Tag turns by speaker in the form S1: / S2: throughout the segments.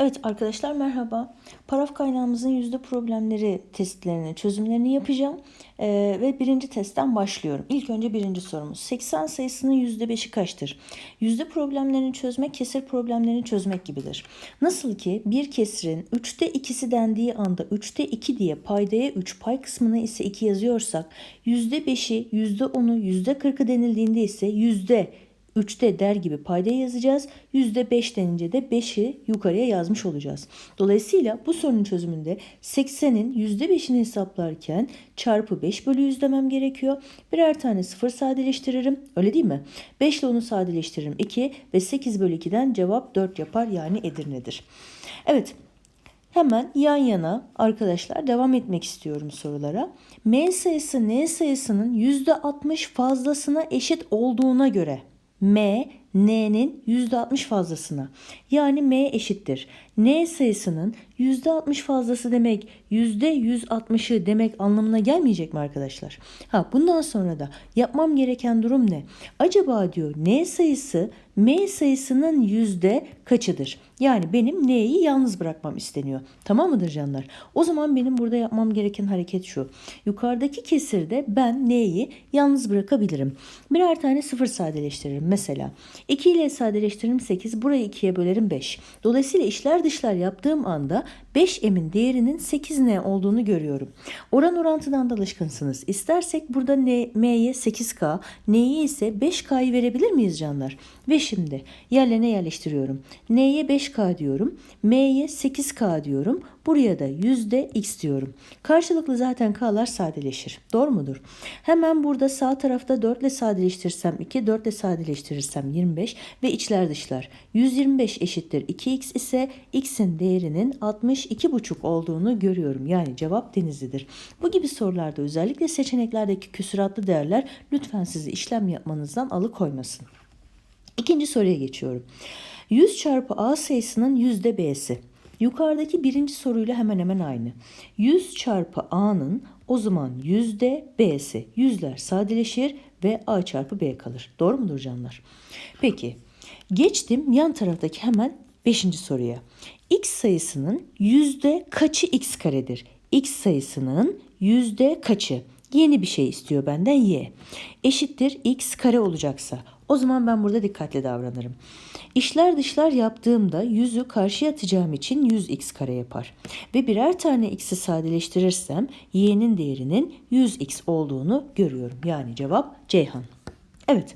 S1: Evet arkadaşlar merhaba. Paraf kaynağımızın yüzde problemleri testlerini, çözümlerini yapacağım. Ee, ve birinci testten başlıyorum. İlk önce birinci sorumuz. 80 sayısının yüzde beşi kaçtır? Yüzde problemlerini çözmek kesir problemlerini çözmek gibidir. Nasıl ki bir kesirin üçte ikisi dendiği anda üçte iki diye paydaya 3 pay kısmına ise 2 yazıyorsak yüzde beşi, yüzde onu, yüzde kırkı denildiğinde ise yüzde 3'te der gibi payda yazacağız. %5 denince de 5'i yukarıya yazmış olacağız. Dolayısıyla bu sorunun çözümünde 80'in %5'ini hesaplarken çarpı 5 bölü 100 demem gerekiyor. Birer tane sıfır sadeleştiririm. Öyle değil mi? 5 ile onu sadeleştiririm 2 ve 8 bölü 2'den cevap 4 yapar yani Edirne'dir. Evet Hemen yan yana arkadaşlar devam etmek istiyorum sorulara. M sayısı N sayısının %60 fazlasına eşit olduğuna göre M, N'nin %60 fazlasına. Yani M eşittir. N sayısının %60 fazlası demek %160'ı demek anlamına gelmeyecek mi arkadaşlar? Ha bundan sonra da yapmam gereken durum ne? Acaba diyor N sayısı M sayısının yüzde kaçıdır? Yani benim N'yi yalnız bırakmam isteniyor. Tamam mıdır canlar? O zaman benim burada yapmam gereken hareket şu. Yukarıdaki kesirde ben N'yi yalnız bırakabilirim. Birer tane sıfır sadeleştiririm. Mesela 2 ile sadeleştiririm 8. Burayı 2'ye bölerim 5. Dolayısıyla işler dışlar yaptığım anda 5m'in değerinin 8n olduğunu görüyorum. Oran orantıdan da alışkınsınız. İstersek burada n, m'ye 8k, n'ye ise 5k'yı verebilir miyiz canlar? Ve şimdi yerlerine yerleştiriyorum. n'ye 5k diyorum, m'ye 8k diyorum. Buraya da yüzde x diyorum. Karşılıklı zaten k'lar sadeleşir. Doğru mudur? Hemen burada sağ tarafta 4 ile sadeleştirirsem 2, 4 ile sadeleştirirsem 25 ve içler dışlar. 125 eşittir 2x ise x'in değerinin 62,5 olduğunu görüyorum. Yani cevap denizlidir. Bu gibi sorularda özellikle seçeneklerdeki küsuratlı değerler lütfen sizi işlem yapmanızdan alıkoymasın. İkinci soruya geçiyorum. 100 çarpı a sayısının yüzde b'si. Yukarıdaki birinci soruyla hemen hemen aynı. 100 çarpı a'nın o zaman yüzde b'si. Yüzler sadeleşir ve a çarpı b kalır. Doğru mudur canlar? Peki geçtim yan taraftaki hemen beşinci soruya. x sayısının yüzde kaçı x karedir? x sayısının yüzde kaçı? Yeni bir şey istiyor benden y. Eşittir x kare olacaksa o zaman ben burada dikkatli davranırım. İşler dışlar yaptığımda yüzü karşıya atacağım için 100x kare yapar. Ve birer tane x'i sadeleştirirsem y'nin değerinin 100x olduğunu görüyorum. Yani cevap Ceyhan. Evet.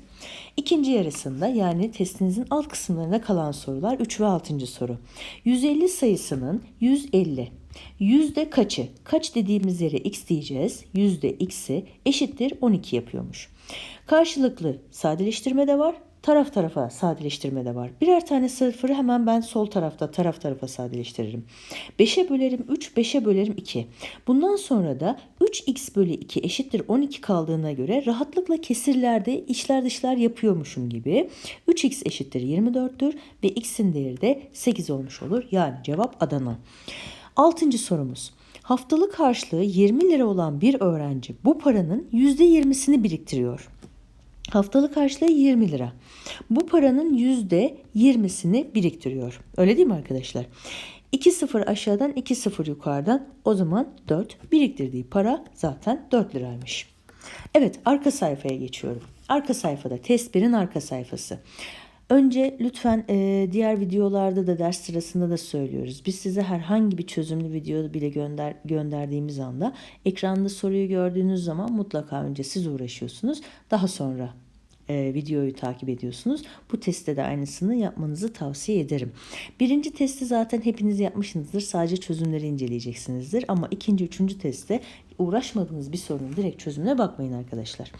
S1: İkinci yarısında yani testinizin alt kısımlarında kalan sorular 3 ve 6. soru. 150 sayısının 150 yüzde kaçı? Kaç dediğimiz yere x diyeceğiz. Yüzde x'i eşittir 12 yapıyormuş. Karşılıklı sadeleştirme de var. Taraf tarafa sadeleştirme de var. Birer tane sıfırı hemen ben sol tarafta taraf tarafa sadeleştiririm. 5'e bölerim 3, 5'e bölerim 2. Bundan sonra da 3x bölü 2 eşittir 12 kaldığına göre rahatlıkla kesirlerde içler dışlar yapıyormuşum gibi. 3x eşittir 24'tür ve x'in değeri de 8 olmuş olur. Yani cevap Adana. Altıncı sorumuz. Haftalık harçlığı 20 lira olan bir öğrenci bu paranın %20'sini biriktiriyor. Haftalık harçlığı 20 lira. Bu paranın %20'sini biriktiriyor. Öyle değil mi arkadaşlar? 2 sıfır aşağıdan 2 sıfır yukarıdan o zaman 4 biriktirdiği para zaten 4 liraymış. Evet arka sayfaya geçiyorum. Arka sayfada test 1'in arka sayfası. Önce lütfen e, diğer videolarda da ders sırasında da söylüyoruz. Biz size herhangi bir çözümlü video bile gönder gönderdiğimiz anda ekranda soruyu gördüğünüz zaman mutlaka önce siz uğraşıyorsunuz. Daha sonra e, videoyu takip ediyorsunuz. Bu testte de aynısını yapmanızı tavsiye ederim. Birinci testi zaten hepiniz yapmışsınızdır. Sadece çözümleri inceleyeceksinizdir. Ama ikinci, üçüncü testte uğraşmadığınız bir sorunun direkt çözümüne bakmayın arkadaşlar.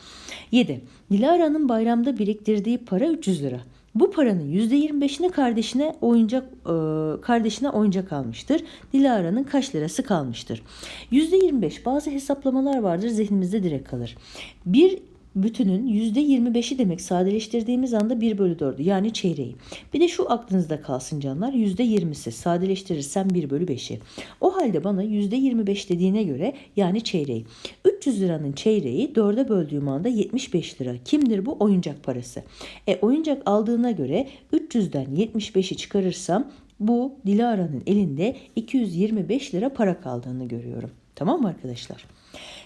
S1: 7. Dilara'nın bayramda biriktirdiği para 300 lira. Bu paranın %25'ini kardeşine oyuncak e, kardeşine oyuncak almıştır. Dilara'nın kaç lirası kalmıştır? %25 bazı hesaplamalar vardır zihnimizde direkt kalır. Bir bütünün %25'i demek sadeleştirdiğimiz anda 1 bölü 4'ü yani çeyreği. Bir de şu aklınızda kalsın canlar %20'si sadeleştirirsem 1 bölü 5'i. O halde bana %25 dediğine göre yani çeyreği. 300 liranın çeyreği 4'e böldüğüm anda 75 lira. Kimdir bu? Oyuncak parası. E oyuncak aldığına göre 300'den 75'i çıkarırsam bu Dilara'nın elinde 225 lira para kaldığını görüyorum. Tamam mı arkadaşlar?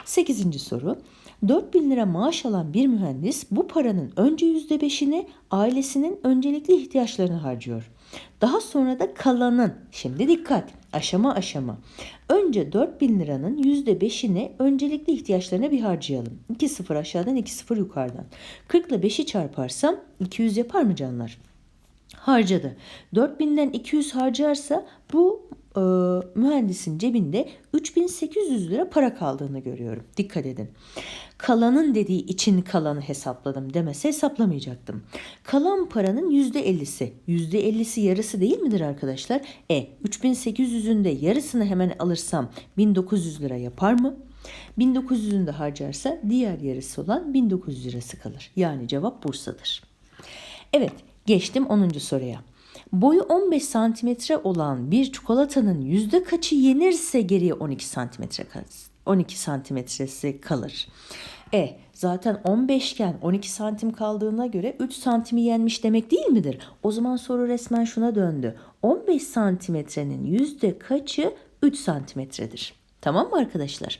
S1: 8. soru. 4000 lira maaş alan bir mühendis bu paranın önce %5'ini ailesinin öncelikli ihtiyaçlarını harcıyor. Daha sonra da kalanın, şimdi dikkat, aşama aşama. Önce 4000 liranın %5'ini öncelikli ihtiyaçlarına bir harcayalım. 2 sıfır aşağıdan 2 sıfır yukarıdan. 40 ile 5'i çarparsam 200 yapar mı canlar? harcadı. 4000'den 200 harcarsa bu e, mühendisin cebinde 3800 lira para kaldığını görüyorum. Dikkat edin. Kalanın dediği için kalanı hesapladım demese hesaplamayacaktım. Kalan paranın %50'si. %50'si yarısı değil midir arkadaşlar? E 3800'ün de yarısını hemen alırsam 1900 lira yapar mı? 1900'ünü de harcarsa diğer yarısı olan 1900 lirası kalır. Yani cevap Bursa'dır. Evet geçtim 10. soruya. Boyu 15 santimetre olan bir çikolatanın yüzde kaçı yenirse geriye 12 santimetre. 12 santimetresi kalır. E zaten 15 iken 12 santim kaldığına göre 3 santimi yenmiş demek değil midir? O zaman soru resmen şuna döndü. 15 santimetrenin yüzde kaçı 3 santimetredir? Tamam mı arkadaşlar?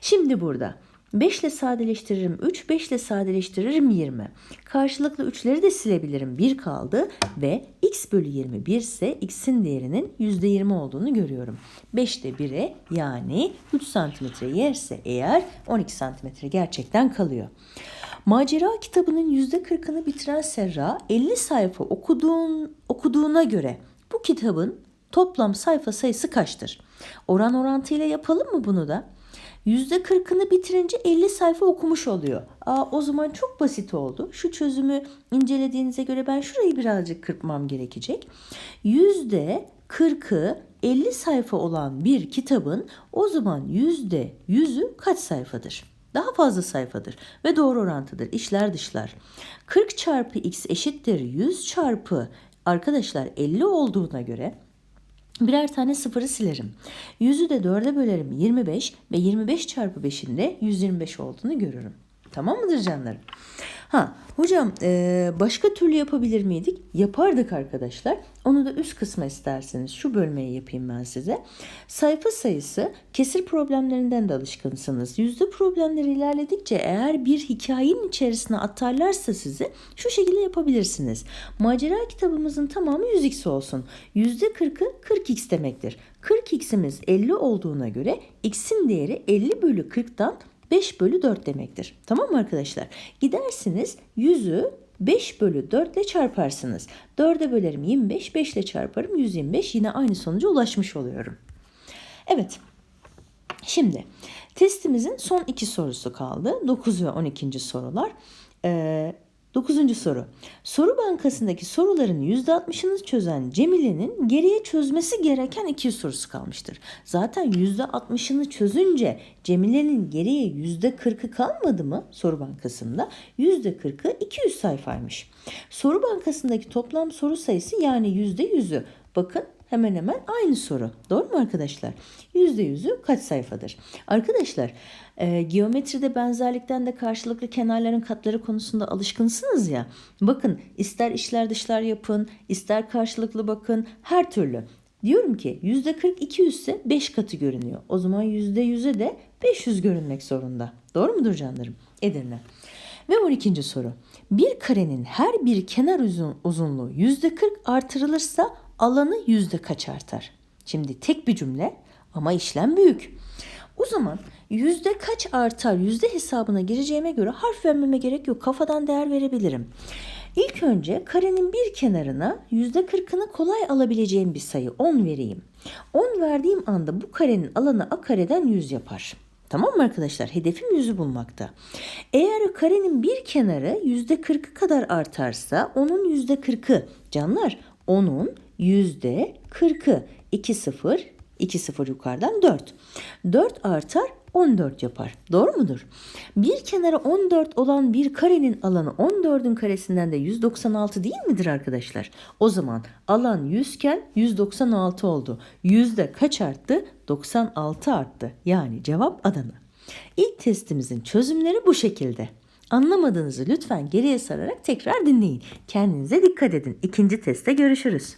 S1: Şimdi burada 5 ile sadeleştiririm 3, 5 ile sadeleştiririm 20. Karşılıklı 3'leri de silebilirim. 1 kaldı ve x bölü 21 ise x'in değerinin %20 olduğunu görüyorum. 5 de 1'e yani 3 santimetre yerse eğer 12 santimetre gerçekten kalıyor. Macera kitabının %40'ını bitiren Serra 50 sayfa okuduğun, okuduğuna göre bu kitabın toplam sayfa sayısı kaçtır? Oran orantıyla yapalım mı bunu da? %40'ını bitirince 50 sayfa okumuş oluyor. Aa, o zaman çok basit oldu. Şu çözümü incelediğinize göre ben şurayı birazcık kırpmam gerekecek. %40'ı 50 sayfa olan bir kitabın o zaman %100'ü kaç sayfadır? Daha fazla sayfadır ve doğru orantıdır. İşler dışlar. 40 çarpı x eşittir 100 çarpı arkadaşlar 50 olduğuna göre Birer tane sıfırı silerim. 100'ü de 4'e bölerim 25 ve 25 çarpı 5'in de 125 olduğunu görürüm. Tamam mıdır canlarım? Ha hocam e, başka türlü yapabilir miydik? Yapardık arkadaşlar. Onu da üst kısma isterseniz şu bölmeyi yapayım ben size. Sayfa sayısı kesir problemlerinden de alışkınsınız. Yüzde problemleri ilerledikçe eğer bir hikayenin içerisine atarlarsa sizi şu şekilde yapabilirsiniz. Macera kitabımızın tamamı 100x olsun. Yüzde 40'ı 40x demektir. 40x'imiz 50 olduğuna göre x'in değeri 50 bölü 40'tan 5 bölü 4 demektir. Tamam mı arkadaşlar? Gidersiniz 100'ü 5 bölü 4 ile çarparsınız. 4'e bölerim 25, 5 ile çarparım 125. Yine aynı sonuca ulaşmış oluyorum. Evet. Şimdi testimizin son iki sorusu kaldı. 9 ve 12. sorular. Ee, Dokuzuncu soru. Soru bankasındaki soruların %60'ını çözen Cemile'nin geriye çözmesi gereken 200 sorusu kalmıştır. Zaten %60'ını çözünce Cemile'nin geriye %40'ı kalmadı mı soru bankasında? %40'ı 200 sayfaymış. Soru bankasındaki toplam soru sayısı yani %100'ü. Bakın hemen hemen aynı soru. Doğru mu arkadaşlar? %100'ü kaç sayfadır? Arkadaşlar e, geometride benzerlikten de karşılıklı kenarların katları konusunda alışkınsınız ya. Bakın ister içler dışlar yapın, ister karşılıklı bakın her türlü. Diyorum ki %40 200 ise 5 katı görünüyor. O zaman %100'e de 500 görünmek zorunda. Doğru mudur canlarım? Edirne. Ve 12. soru. Bir karenin her bir kenar uzun, uzunluğu %40 artırılırsa alanı yüzde kaç artar? Şimdi tek bir cümle ama işlem büyük. O zaman yüzde kaç artar yüzde hesabına gireceğime göre harf vermeme gerek yok. Kafadan değer verebilirim. İlk önce karenin bir kenarına yüzde kırkını kolay alabileceğim bir sayı 10 vereyim. 10 verdiğim anda bu karenin alanı a kareden 100 yapar. Tamam mı arkadaşlar? Hedefim yüzü bulmakta. Eğer karenin bir kenarı yüzde kırkı kadar artarsa onun yüzde kırkı canlar onun yüzde kırkı 2 sıfır 2 sıfır yukarıdan 4. 4 artar 14 yapar. Doğru mudur? Bir kenarı 14 olan bir karenin alanı 14'ün karesinden de 196 değil midir arkadaşlar? O zaman alan 100 iken 196 oldu. Yüzde kaç arttı? 96 arttı. Yani cevap Adana. İlk testimizin çözümleri bu şekilde. Anlamadığınızı lütfen geriye sararak tekrar dinleyin. Kendinize dikkat edin. İkinci testte görüşürüz.